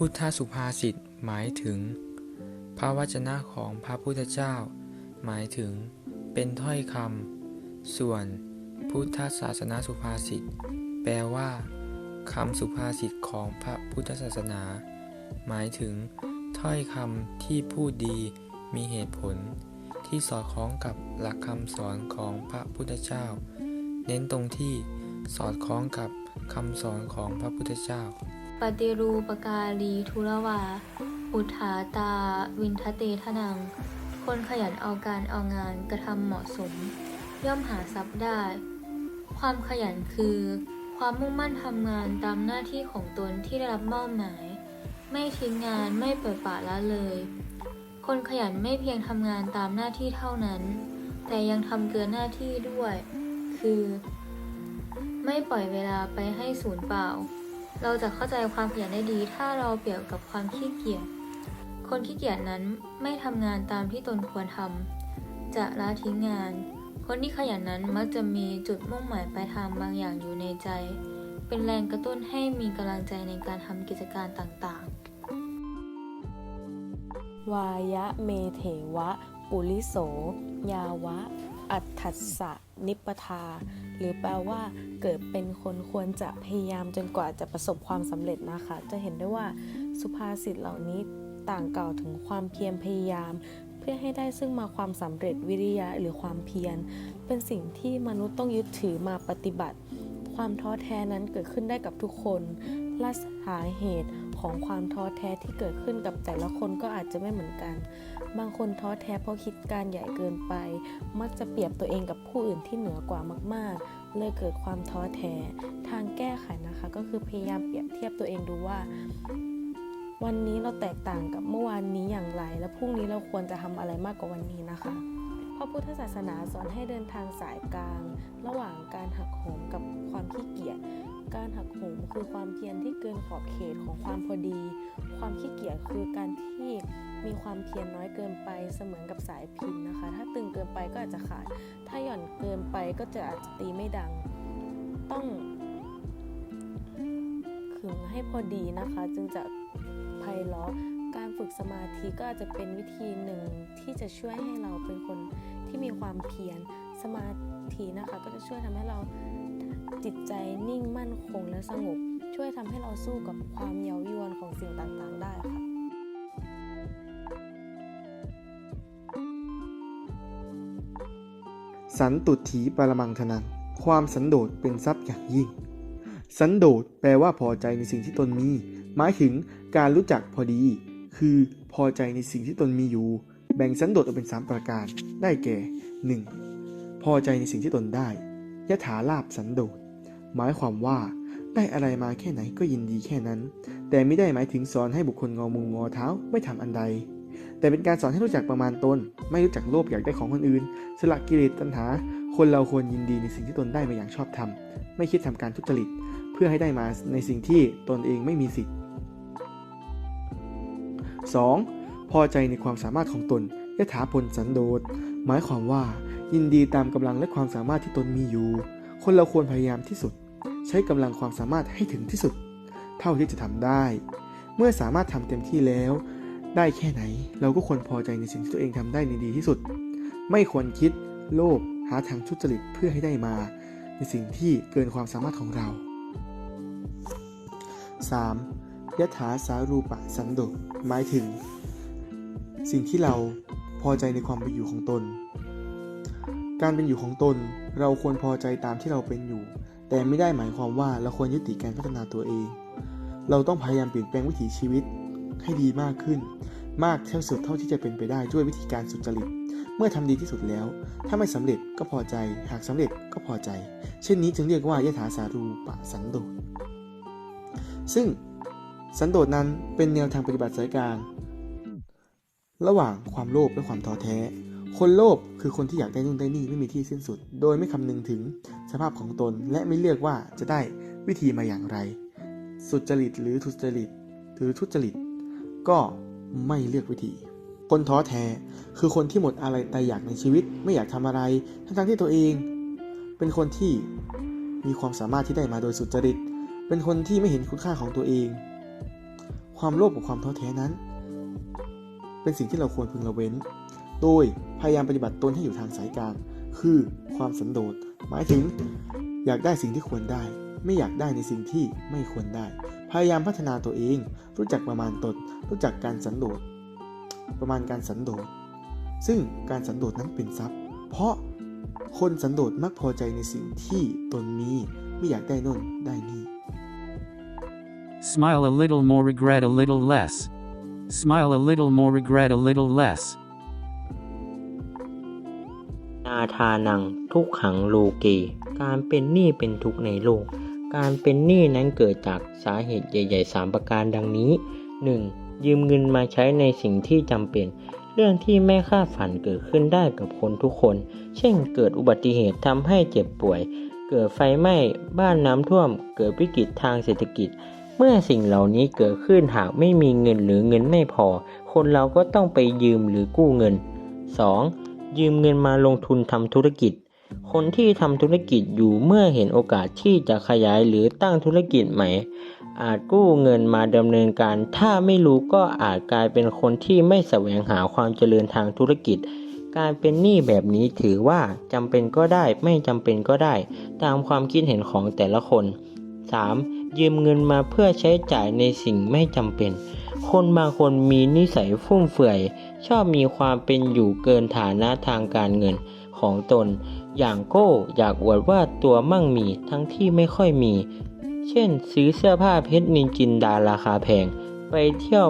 พุทธสุภาษิตหมายถึง พระวจนะของพระพุทธเจ้า หมายถึงเป็นถ้อยคำส่วนพุทธศาสนาสุภาษิตแปลว่าคำสุภาษิตของพระพุทธศาสนา หมายถึง ถ้อยคำที่พูดดีมีเหตุผล ที่สอดคล้องกับหลักคำสอนของพระพุทธเจ้า เน้นตรงที่สอดคล้องกับคำสอนของพระพุทธเจ้า ปฏิรูปการีทุรวา อุทาตา วินทเตทนัง คนขยันเอาการเอางานกระทำเหมาะสม ย่อมหาทรัพย์ได้ ความขยันคือ ความมุ่งมั่นทำงานตามหน้าที่ของตนที่ได้รับมอบหมาย ไม่ทิ้งงานไม่เปิดปละละเลย คนขยันไม่เพียงทำงานตามหน้าที่เท่านั้น แต่ยังทำเกินหน้าที่ด้วย คือ ไม่ปล่อยเวลาไปให้สูญเปล่า เราจะเข้าใจความขยันได้ดี ถ้าเราเปรียบกับความขี้เกียจ คนขี้เกียจนั้นไม่ทำงานตามที่ตนควรทำ จะละทิ้งงาน คนที่ขยันนั้นมักจะมีจุดมุ่งหมายปลายทางบางอย่างอยู่ในใจ เป็นแรงกระตุ้นให้มีกำลังใจในการทำกิจการต่างๆ วายะเมเถวะ ปุริโส ยาวะ อัตถัสสะนิปทา หรือแปลว่าเกิดเป็นคนควรจะพยายามจนกว่าจะประสบความสำเร็จนะคะ จะเห็นได้ว่าสุภาษิตเหล่านี้ต่างกล่าวถึงความเพียรพยายาม เพื่อให้ได้ซึ่งมาความสำเร็จวิริยะหรือความเพียร เป็นสิ่งที่มนุษย์ต้องยึดถือมาปฏิบัติ ความท้อแท้นั้นเกิดขึ้นได้กับทุกคนและสาเหตุของความท้อแท้ที่เกิดขึ้นกับแต่ละคนก็อาจจะไม่เหมือนกัน บางคนท้อแท้เพราะคิดการใหญ่เกินไป มักจะเปรียบตัวเองกับผู้อื่นที่เหนือกว่ามาก ๆ เลยเกิดความท้อแท้ ทางแก้ไขนะคะ ก็คือพยายามเปรียบเทียบตัวเองดูว่า วันนี้เราแตกต่างกับเมื่อวานนี้อย่างไร และพรุ่งนี้เราควรจะทำอะไรมากกว่าวันนี้นะคะพระพุทธศาสนาสอนให้เดินทางสายกลาง ระหว่างการหักโหมกับ การหักโหมคือความเพียรที่เกินขอบเขตของความพอดี ความขี้เกียจคือการที่มีความเพียรน้อยเกินไปเสมือนกับสายพินนะคะ ถ้าตึงเกินไปก็อาจจะขาด ถ้าหย่อนเกินไปก็จะอาจจะตีไม่ดัง ต้องขึงให้พอดีนะคะ จึงจะไพเราะการฝึกสมาธิก็อาจจะเป็นวิธีหนึ่งที่จะช่วยให้เราเป็นคนที่มีความเพียรสมาธินะคะ ก็จะช่วยทำให้เรา จิตใจนิ่งมั่นคงและสงบ ช่วยทำให้เราสู้กับความเย้ายวนของสิ่งต่างๆ ได้ค่ะสันตุถีปรมังธนัง ความสันโดษเป็นทรัพย์อย่างยิ่ง สันโดษแปลว่าพอใจในสิ่งที่ตนมี หมายถึงการรู้จักพอดี คือพอใจในสิ่งที่ตนมีอยู่ แบ่งสันโดษออกเป็นสามประการ ได้แก่ 1. พอใจในสิ่งที่ตนได้ยะถาลาบสันโดษ หมายความว่าได้อะไรมาแค่ไหนก็ยินดีแค่นั้น แต่ไม่ได้หมายถึงสอนให้บุคคลงอมืองอเท้าไม่ทำอันใด แต่เป็นการสอนให้รู้จักประมาณตน ไม่รู้จักโลภอยากได้ของคนอื่น สละกิเลสตัณหา คนเราควรยินดีในสิ่งที่ตนได้มาอย่างชอบธรรม ไม่คิดทำการทุจริต เพื่อให้ได้มาในสิ่งที่ตนเองไม่มีสิทธิ์ 2. พอใจในความสามารถของตนยถาพลสันโดษ หมายความว่า ยินดีตามกำลังและความสามารถที่ตนมีอยู่ คนเราควรพยายามที่สุด ใช้กำลังความสามารถให้ถึงที่สุด เท่าที่จะทำได้ เมื่อสามารถทำเต็มที่แล้ว ได้แค่ไหนเราก็ควรพอใจในสิ่งที่ตัวเองทำได้ในดีที่สุด ไม่ควรคิด โลภหาทางทุจริตเพื่อให้ได้มา ในสิ่งที่เกินความสามารถของเรา 3. ยถาสารูปะสันโดษหมายถึง สิ่งที่เราพอใจในความเป็นอยู่ของตน การเป็นอยู่ของตนเราควรพอใจตามที่เราเป็นอยู่ แต่ไม่ได้หมายความว่าเราควรยุติการพัฒนาตัวเอง เราต้องพยายามเปลี่ยนแปลงวิถีชีวิตให้ดีมากขึ้น มากเท่าสุดเท่าที่จะเป็นไปได้ด้วยวิธีการสุจริต เมื่อทำดีที่สุดแล้ว ถ้าไม่สำเร็จก็พอใจ หากสำเร็จก็พอใจ เช่นนี้จึงเรียกว่ายถาสารูปะสันโดษ ซึ่งสันโดษนั้นเป็นแนวทางปฏิบัติสายกลาง ระหว่างความโลภและความท้อแท้ คนโลภคือคนที่อยากได้นู่นได้นี่ไม่มีที่สิ้นสุด โดยไม่คำนึงถึงสภาพของตน และไม่เลือกว่าจะได้วิธีมาอย่างไร สุจริตหรือทุจริตหรือทุจริต ก็ไม่เลือกวิธี คนท้อแท้คือคนที่หมดอะไรแตายอยากในชีวิตไม่อยากทำอะไร ทั้งๆที่ตัวเอง เป็นคนที่มีความสามารถที่ได้มาโดยสุจริต เป็นคนที่ไม่เห็นคุณค่าของตัวเอง ความโลภกับความท้อแท้นั้น เป็นสิ่งที่เราควรพึงละเว้น โดยพยายามปฏิบัติตนให้อยู่ทางสายกลาง คือความสันโดษ หมายถึง อยากได้สิ่งที่ควรได้ ไม่อยากได้ในสิ่งที่ไม่ควรได้ พยายามพัฒนาตัวเอง รู้จักประมาณตน รู้จักการสันโดษ ประมาณการสันโดษ ซึ่งการสันโดษนั้นเป็นทรัพย์ เพราะคนสันโดษมักพอใจในสิ่งที่ตนมี ไม่อยากได้น่นได้นี่ Smile a little more, regret a little less. Smile a little more, regret a little less. นาทานังทุกขังโลเก การเป็นหนี้เป็นทุกข์ในโลก การเป็นหนี้นั้นเกิดจากสาเหตุใหญ่ๆ 3 ประการดังนี้ 1. ยืมเงินมาใช้ในสิ่งที่จำเป็น เรื่องที่ไม่คาดฝันเกิดขึ้นได้กับคนทุกคน เช่นเกิดอุบัติเหตุทำให้เจ็บป่วย เกิดไฟไหม้ บ้านน้ำท่วม เกิดวิกฤตทางเศรษฐกิจเมื่อสิ่งเหล่านี้เกิดขึ้นหากไม่มีเงินหรือเงินไม่พอ คนเราก็ต้องไปยืมหรือกู้เงิน 2. ยืมเงินมาลงทุนทำธุรกิจ คนที่ทำธุรกิจอยู่เมื่อเห็นโอกาสที่จะขยายหรือตั้งธุรกิจใหม่ อาจกู้เงินมาดำเนินการ ถ้าไม่รู้ก็อาจกลายเป็นคนที่ไม่แสวงหาความเจริญทางธุรกิจ การเป็นหนี้แบบนี้ถือว่าจำเป็นก็ได้ไม่จำเป็นก็ได้ ตามความคิดเห็นของแต่ละคน 3. ยืมเงินมาเพื่อใช้จ่ายในสิ่งไม่จำเป็น คนบางคนมีนิสัยฟุ่มเฟือย ชอบมีความเป็นอยู่เกินฐานะทางการเงินของตน อย่างโก้อยากอวดว่าตัวมั่งมีทั้งที่ไม่ค่อยมี เช่น ซื้อเสื้อผ้าเพชรนินจินดาราคาแพง ไปเที่ยว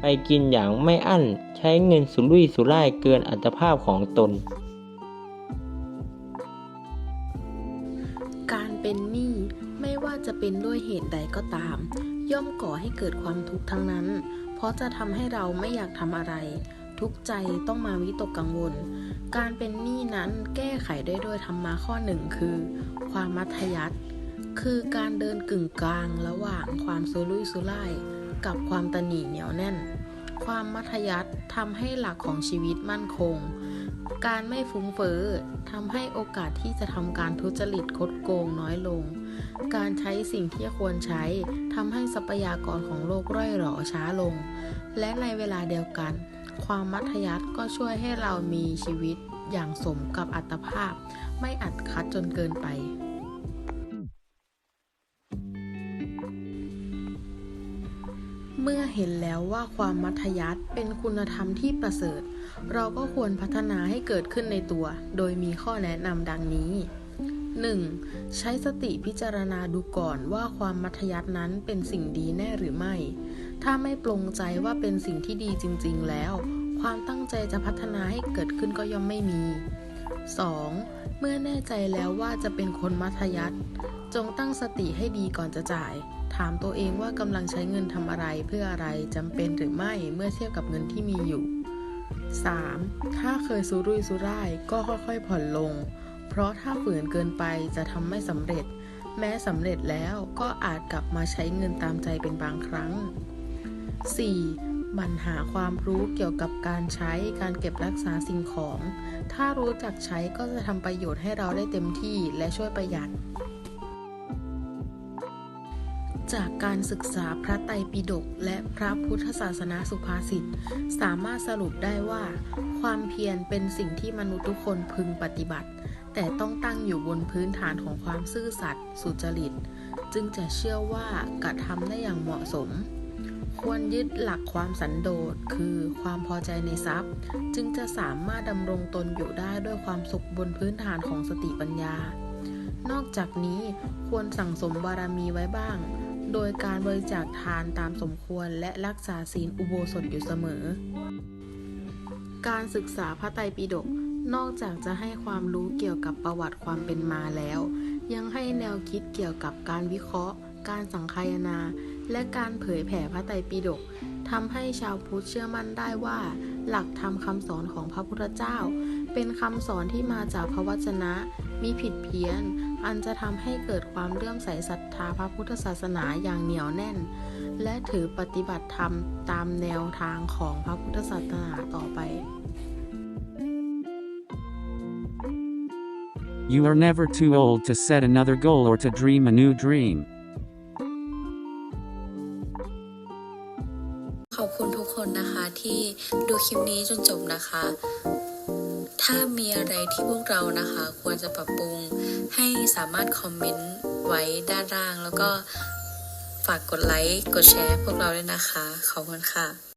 ไปกินอย่างไม่อั้น ใช้เงินสุรุ่ยสุร่ายเกินอัตภาพของตน การเป็นหนี้ไม่ว่าจะเป็นด้วยเหตุใดก็ตาม ย่อมก่อให้เกิดความทุกข์ทั้งนั้น เพราะจะทำให้เราไม่อยากทำอะไร ทุกใจต้องมาวิตกกังวล การเป็นหนี้นั้นแก้ไขได้ด้วยธรรมะข้อหนึ่งคือ ความมัธยัติคือการเดินกึ่งกลางระหว่างความสุรุ่ยสุร่ายกับความตนีเหนียวแน่น ความมัธยัติทำให้หลักของชีวิตมั่นคง การไม่ฟุ้งเฟ้อทำให้โอกาสที่จะทำการทุจริตคดโกงน้อยลง การใช้สิ่งที่ควรใช้ทำให้ทรัพยากรของโลกร่อยหรอช้าลง และในเวลาเดียวกัน ความมัธยัติก็ช่วยให้เรามีชีวิตอย่างสมกับอัตภาพ ไม่อัดคัดจนเกินไป เมื่อเห็นแล้วว่าความมัธยัติเป็นคุณธรรมที่ประเสริฐ เราก็ควรพัฒนาให้เกิดขึ้นในตัว โดยมีข้อแนะนำดังนี้ 1. ใช้สติพิจารณาดูก่อนว่าความมัธยัตินั้นเป็นสิ่งดีแน่หรือไม่ ถ้าไม่ปลงใจว่าเป็นสิ่งที่ดีจริง ๆ แล้ว ความตั้งใจจะพัฒนาให้เกิดขึ้นก็ย่อมไม่มี 2. เมื่อแน่ใจแล้วว่าจะเป็นคนมัธยัติจงตั้งสติให้ดีก่อนจะจ่าย ถามตัวเองว่ากำลังใช้เงินทำอะไรเพื่ออะไรจำเป็นหรือไม่เมื่อเทียบกับเงินที่มีอยู่ 3. ถ้าเคยสุรุ่ยสุร่ายก็ค่อยๆผ่อนลง เพราะถ้าฝืนเกินไปจะทำไม่สำเร็จ แม้สำเร็จแล้วก็อาจกลับมาใช้เงินตามใจเป็นบางครั้ง 4. มันหาความรู้เกี่ยวกับการใช้การเก็บรักษาสิ่งของ ถ้ารู้จักใช้ก็จะทำประโยชน์ให้เราได้เต็มที่และช่วยประหยัด จากการศึกษาพระไตรปิฎกและพระพุทธศาสนาสุภาษิต สามารถสรุปได้ว่า ความเพียรเป็นสิ่งที่มนุษย์ทุกคนพึงปฏิบัติ แต่ต้องตั้งอยู่บนพื้นฐานของความซื่อสัตย์สุจริต จึงจะเชื่อว่ากระทำได้อย่างเหมาะสม ควรยึดหลักความสันโดษคือความพอใจในทรัพย์ จึงจะสามารถดำรงตนอยู่ได้ด้วยความสุขบนพื้นฐานของสติปัญญานอกจากนี้ควรสั่งสมบารมีไว้บ้าง โดยการบริจาคทานตามสมควรและรักษาศีลอุโบสถอยู่เสมอ การศึกษาพระไตรปิฎกนอกจากจะให้ความรู้เกี่ยวกับประวัติความเป็นมาแล้ว ยังให้แนวคิดเกี่ยวกับการวิเคราะห์ การสังคายนา และการเผยแผ่พระไตรปิฎกทำให้ชาวพุทธเชื่อมั่นได้ว่า หลักธรรมคำสอนของพระพุทธเจ้า เป็นคำสอนที่มาจากพระวจนะมีผิดเพี้ยน อันจะทำให้เกิดความเลื่อมใสศรัทธาพระพุทธศาสนาอย่างเหนียวแน่น และถือปฏิบัติธรรมตามแนวทางของพระพุทธศาสนาต่อไป You are never too old to set another goal or to dream a new dream. ขอบคุณทุกคนนะคะที่ดูคลิปนี้จนจบนะคะ ถ้ามีอะไรที่พวกเรานะคะ ควรจะปรับปรุงให้สามารถคอมเมนต์ไว้ด้านล่าง แล้วก็ฝากกดไลค์ กดแชร์พวกเราด้วยนะคะ ขอบคุณค่ะ